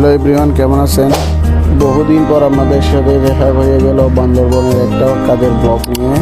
Hello everyone, কেমন আছেন? বহুদিন পর আপনাদের সাথে দেখা হয়ে গেল বান্দরবনের একটা কাজের ব্লগ নিয়ে।